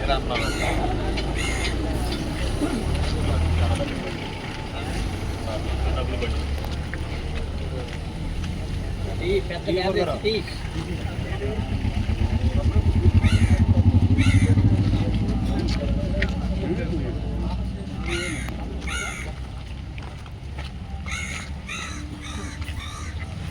రత్నారెడ్డి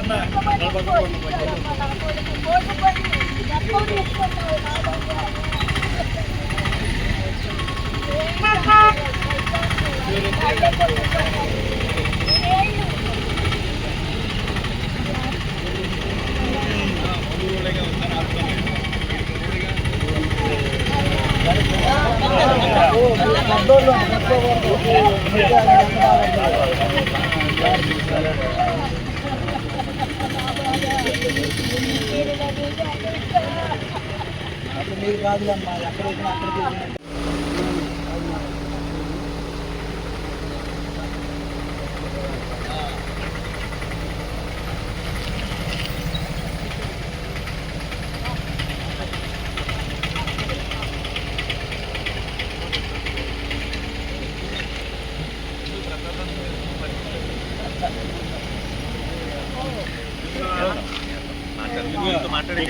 అన్న మీరు కాదులమ్మా ఎక్కడ అక్కడికి మాట్లాడి